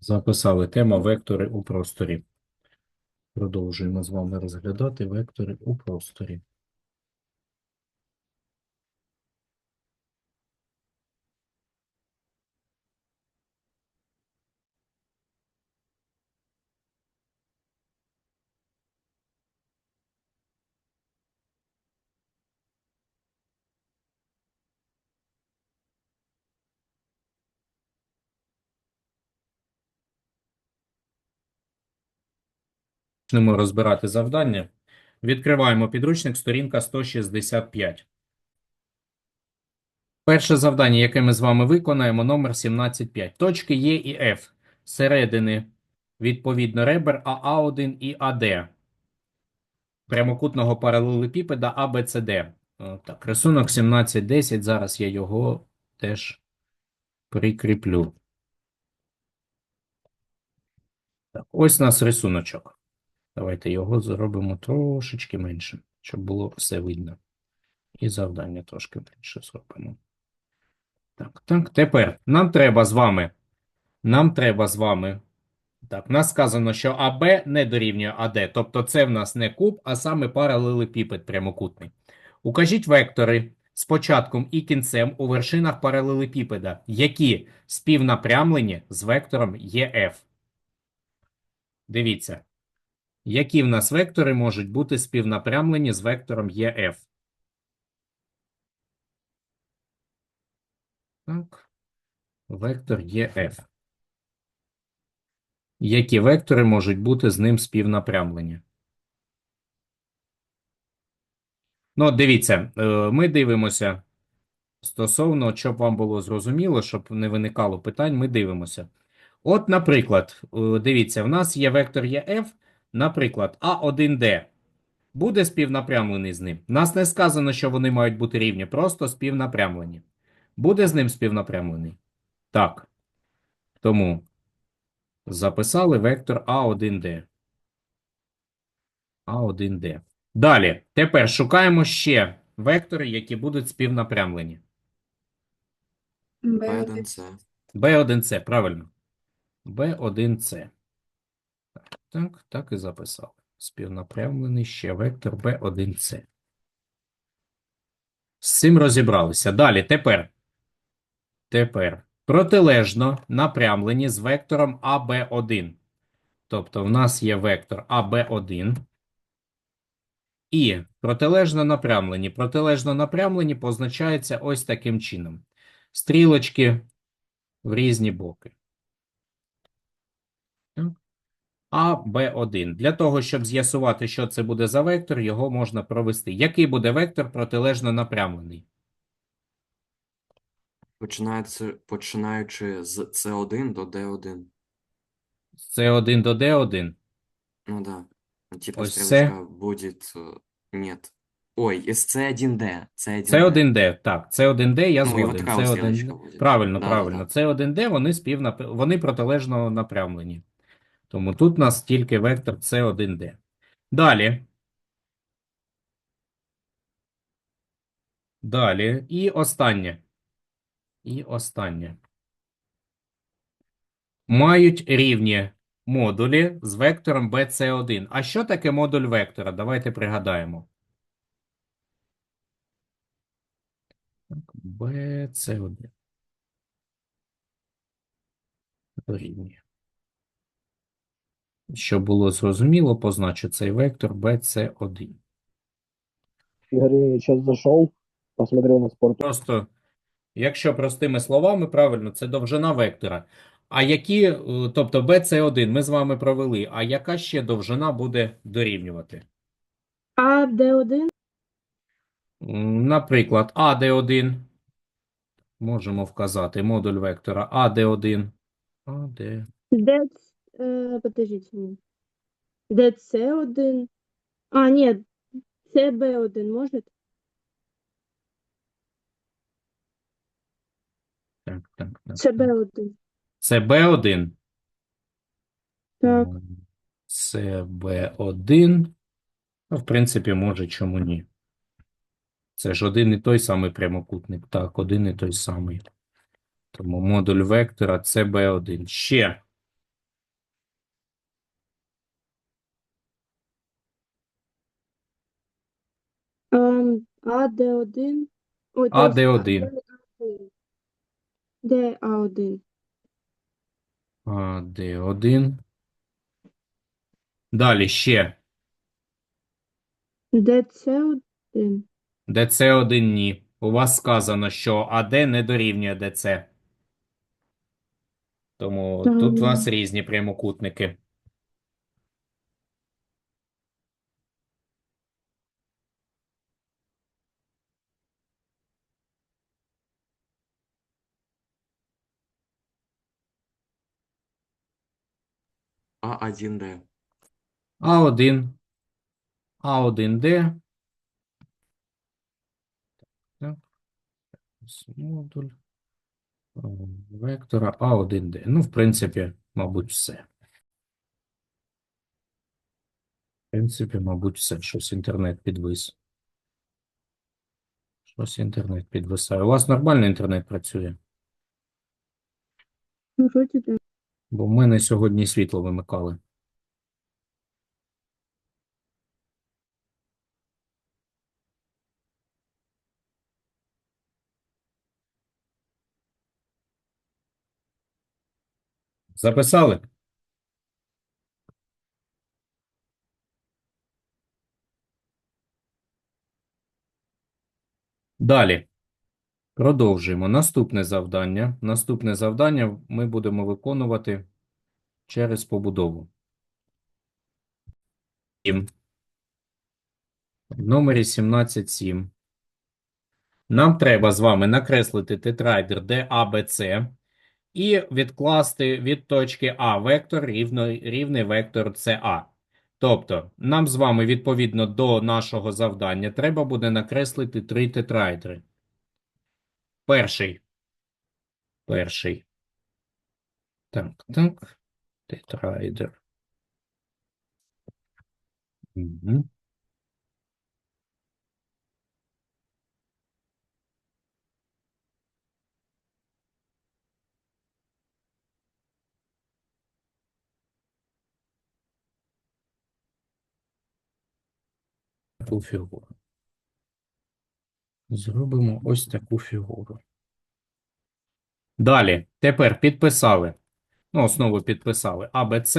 Записали тема вектори у просторі. Продовжуємо з вами розглядати вектори у просторі. Почнемо розбирати завдання. Відкриваємо підручник, сторінка 165. Перше завдання, яке ми з вами виконаємо, номер 17.5. Точки Е і F середини, відповідно, ребер АА1 і АД. Прямокутного паралелепіпеда. О, Так, рисунок 17.10. Зараз я його теж прикріплю. Так, ось у нас рисуночок. Давайте його зробимо трошечки менше, щоб було все видно. І завдання трошки менше зробимо. Так, так, тепер нам треба з вами. Нам треба з вами. Так, в нас сказано, що АБ не дорівнює АД. Тобто це в нас не куб, а саме паралелепіпед прямокутний. Укажіть вектори з початком і кінцем у вершинах паралелепіпеда, які співнапрямлені з вектором ЕФ. Дивіться. Які в нас вектори можуть бути співнапрямлені з вектором ЕФ? Так. Вектор ЕФ. Які вектори можуть бути з ним співнапрямлені? Ну, дивіться, е, ми дивимося стосовно, щоб вам було зрозуміло, щоб не виникало питань, ми дивимося. От, наприклад, е, дивіться, в нас є вектор ЕФ, наприклад, А1Д. Буде співнапрямлений з ним. Нас не сказано, що вони мають бути рівні, просто співнапрямлені. Буде з ним співнапрямлений? Так. Тому записали вектор А1Д. А1Д. Далі. Тепер шукаємо ще вектори, які будуть співнапрямлені. Б1С. B1C, правильно. B1C. Так, так, і записав. Співнапрямлений ще вектор B1C. З цим розібралися. Далі, тепер. Тепер. Протилежно напрямлені з вектором AB1. Тобто в нас є вектор AB1. І протилежно напрямлені. Протилежно напрямлені позначаються ось таким чином. Стрілочки в різні боки. Так. А, Б1. Для того, щоб з'ясувати, що це буде за вектор, його можна провести. Який буде вектор протилежно напрямлений? Починається, починаючи з С1 до Д1. З С1 до Д1. Ну да. Типа Ось стрелочка будет... э, Нет. Ой, из С1Д. С1Д. С1Д, так, С1Д я Ну, згоден. от С1... стрілочка буде. Правильно, Да, да, правильно. да. С1Д, вони співнап... вони протилежно напрямлені. Тому тут у нас тільки вектор С1Д. Далі. Далі. І останнє. І останнє. Мають рівні модулі з вектором BC1. А що таке модуль вектора? Давайте пригадаємо. Так, BC1. Дорівнює. Щоб було зрозуміло, позначу цей вектор BC1. Игорь, я сейчас зашел, посмотрел на спорт. Просто, якщо простими словами, правильно, це довжина вектора. А які, е, тобто BC1 ми з вами провели, а яка ще довжина буде дорівнювати? А Д1? Наприклад, AD1. Можемо вказати модуль вектора AD1. AD. Д, э, подождите. ні. ДЦ1. А, нет, ЦБ1 может? Так, так, так. ЦБ1. Це B1. Так. Це B1. Ну, в принципі, може, чому ні. Це ж один і той самий прямокутник. Так, один і той самий. Тому модуль вектора це B1. Ще. АД1. Ой, А, Д1. АД1. ДА1. А, Д1. Далі ще. ДЦ1. ДЦ1 ні. У вас сказано, що АД не дорівнює ДЦ. Тому Так. тут у вас різні прямокутники. А1Д. А1, А1Д. Так. Модуль вектора А1Д. Ну, в принципі, мабуть, все. В принципі, мабуть, все. Щось інтернет підвис. Щось інтернет підвисає. У вас нормально інтернет працює? Вроде да. Бо в мене сьогодні світло вимикали. Записали? Далі. Продовжуємо. Наступне завдання. Наступне завдання ми будемо виконувати через побудову. В номері 17.7. Нам треба з вами накреслити тетрайдер DABC і відкласти від точки А вектор рівний, рівний вектор CA. Тобто, нам з вами відповідно до нашого завдання треба буде накреслити три тетрайдери. Перший. Перший. Так, так. Тетрайдер. Угу. Фігуру. Зробимо ось таку фігуру. Далі. Тепер підписали. Ну, основу підписали АБЦ.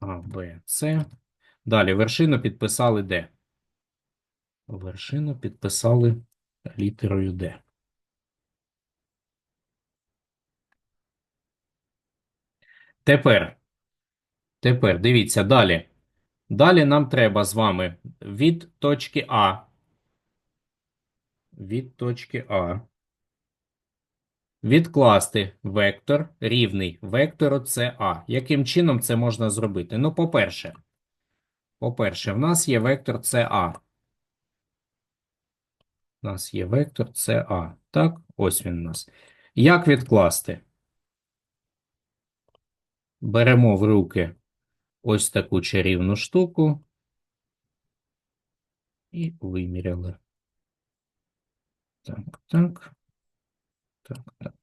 АБЦ. Далі вершину підписали Д. Вершину підписали літерою Д. Тепер. Тепер дивіться далі. Далі нам треба з вами від точки А. Від точки А. Відкласти вектор рівний вектору СА. Яким чином це можна зробити? Ну, по-перше, по-перше, в нас є вектор СА. У нас є вектор СА. Так, ось він у нас. Як відкласти? Беремо в руки ось таку чарівну штуку і виміряли. Так, так. Так, так.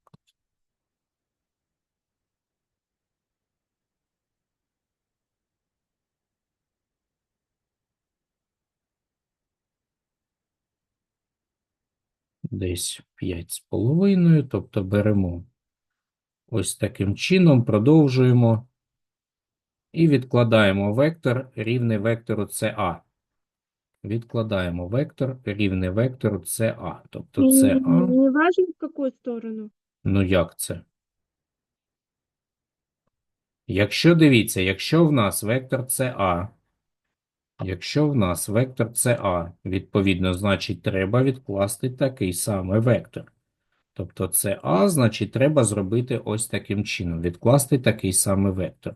Десь 5,5, тобто беремо ось таким чином, продовжуємо і відкладаємо вектор рівний вектору CA. Відкладаємо вектор рівний вектору CA. Тобто CA, не важно, в какую сторону. ну як це? Якщо дивіться, якщо в нас вектор CA, якщо в нас вектор CA, відповідно, значить треба відкласти такий самий вектор. Тобто CA, значить, треба зробити ось таким чином, відкласти такий самий вектор.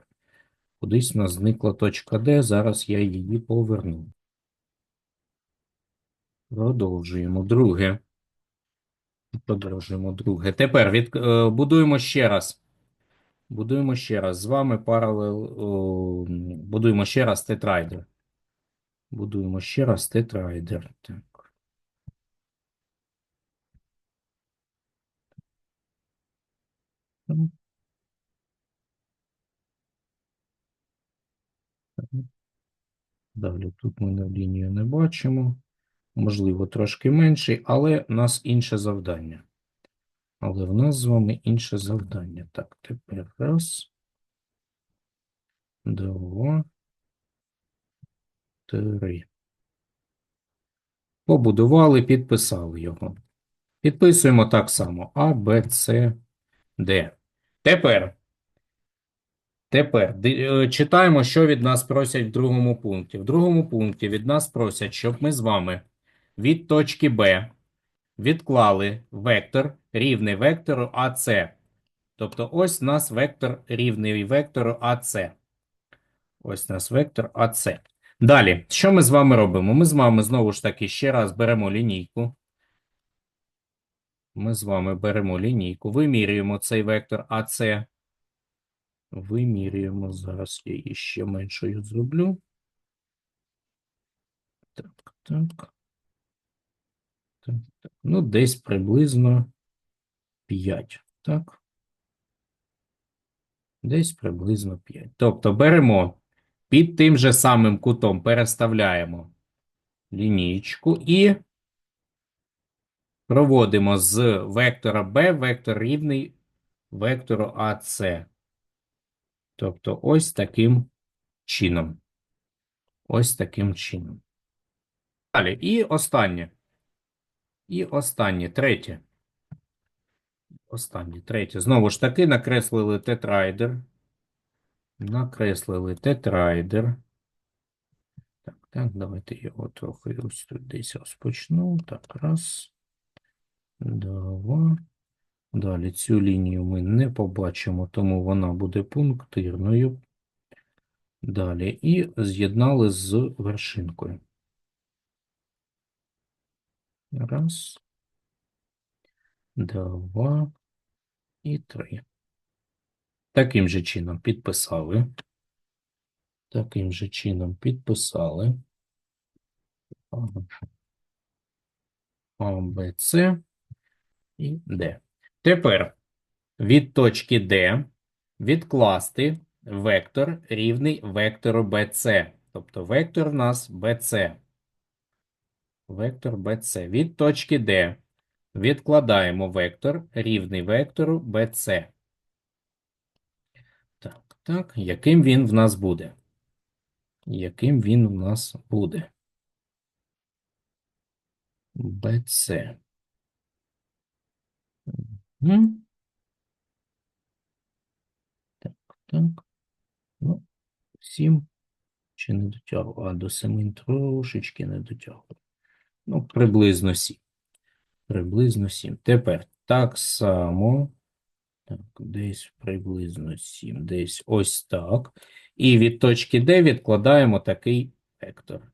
Кудись у нас зникла точка D, зараз я її поверну. Продовжуємо. Друге. Продовжуємо друге. Тепер від, е, будуємо ще раз. Будуємо ще раз. З вами паралел. о, будуємо ще раз тетрайдер. Будуємо ще раз тетрайдер. Так. Далі тут ми на лінію не бачимо. Можливо, трошки менший, але у нас інше завдання. Але в нас з вами інше завдання. Так, тепер раз, два, три. Побудували, підписали його. Підписуємо так само. А, Б, С, Д. Тепер. Тепер е, читаємо, що від нас просять в другому пункті. В другому пункті від нас просять, щоб ми з вами від точки Б відклали вектор рівний вектору АС. Тобто ось у нас вектор рівний вектору АС. Ось у нас вектор АС. Далі, що ми з вами робимо? Ми з вами знову ж таки ще раз беремо лінійку. Ми з вами беремо лінійку, вимірюємо цей вектор АС. Вимірюємо. Зараз я її ще меншою зроблю. Так, так. Ну, десь приблизно 5. Так. Десь приблизно 5. Тобто беремо під тим же самим кутом, переставляємо лінієчку і проводимо з вектора B вектор рівний вектору АС. Тобто ось таким чином. Ось таким чином. Далі. І останнє. І останнє, третє. Останнє, третє. Знову ж таки, накреслили тетрайдер. Накреслили тетрайдер. Так, так, давайте його трохи ось тут десь розпочну. Так, раз. Два. Далі цю лінію ми не побачимо, тому вона буде пунктирною. Далі. І з'єднали з вершинкою. Раз. Два. І три. Таким же чином підписали. Таким же чином підписали. А, Б, і Д. Тепер від точки D відкласти вектор рівний вектору BC. Тобто вектор в нас BC. Вектор BC. Від точки D відкладаємо вектор рівний вектору BC. Так, так. Яким він в нас буде? Яким він в нас буде? BC. Так, так. Ну, 7 чи не дотягую, а до 7 трошечки не дотягую. Ну, приблизно 7. Приблизно 7. Тепер так само. Так, десь приблизно 7, десь ось так. І від точки D відкладаємо такий вектор.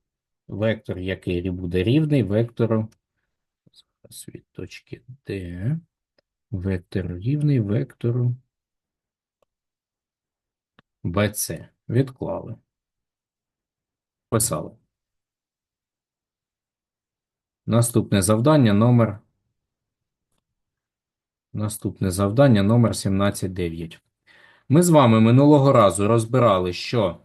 Вектор, який буде рівний вектору. Зараз від точки D. Вектор рівний вектору BC. Відклали. Писали. Наступне завдання номер. Наступне завдання номер 17.9. Ми з вами минулого разу розбирали, що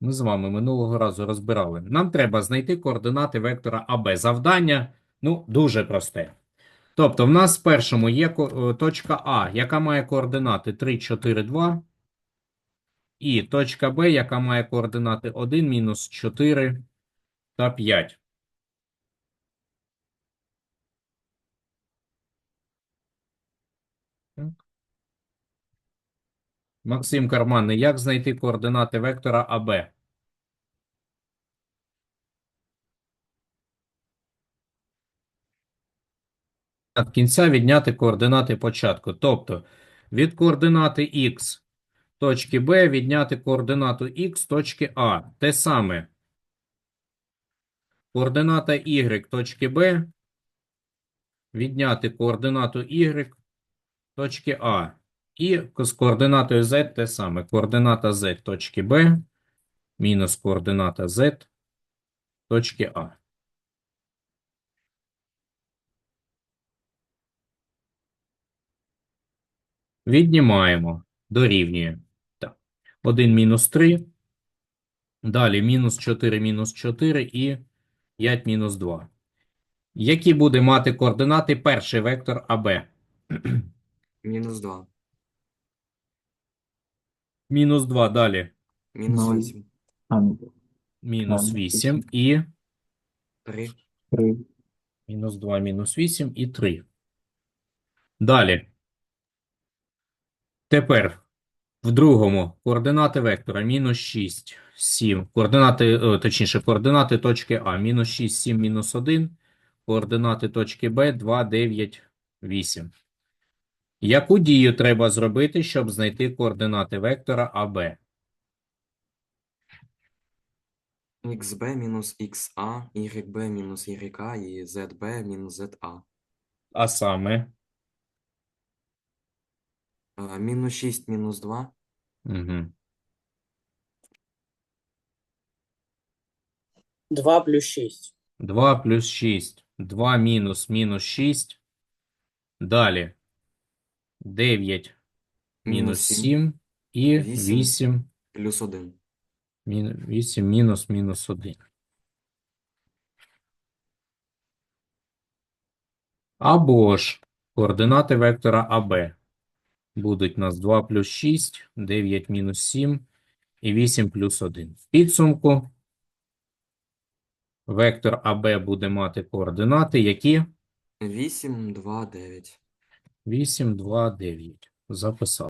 Ми з вами минулого разу розбирали. Нам треба знайти координати вектора АБ. Завдання, ну, дуже просте. Тобто, в нас в першому є е, точка А, яка має координати 3, 4, 2. І точка Б, яка має координати 1, мінус 4 та 5. Максим Карманний, як знайти координати вектора АБ? Від кінця відняти координати початку. Тобто від координати х точки Б відняти координату х точки А. Те саме. Координата y точки Б відняти координату y точки А. І з координатою z те саме. Координата z точки Б мінус координата z точки А. Віднімаємо. Дорівнює. Так. 1 мінус 3. Далі мінус 4, мінус 4 і 5 мінус 2. Які буде мати координати перший вектор АБ? Мінус 2. Мінус 2 далі. Мінус 8. Ну, Мінус 8 і 3. три. мінус 2, мінус 8 і 3. Далі. Тепер в другому координати вектора мінус 6, 7. Координати, е, точніше, координати точки А мінус 6, 7, мінус 1. Координати точки Б 2, 9, 8. Яку дію треба зробити, щоб знайти координати вектора АБ? XB мінус XA, YB мінус YA і ZB мінус ZA. А саме? Е, Мінус 6 мінус 2. Угу. 2 плюс 6. 2 плюс 6. 2 мінус мінус 6. Далі. 9 мінус Мінус 7. 7 і Вісім. 8 Плюс 1. Мін- 8 мінус мінус 1. Або ж координати вектора АБ будуть у нас 2 плюс 6, 9 мінус 7 і 8 плюс 1. В підсумку вектор АБ буде мати координати, які 8, 2, 9. 8, 2, 9. Записав.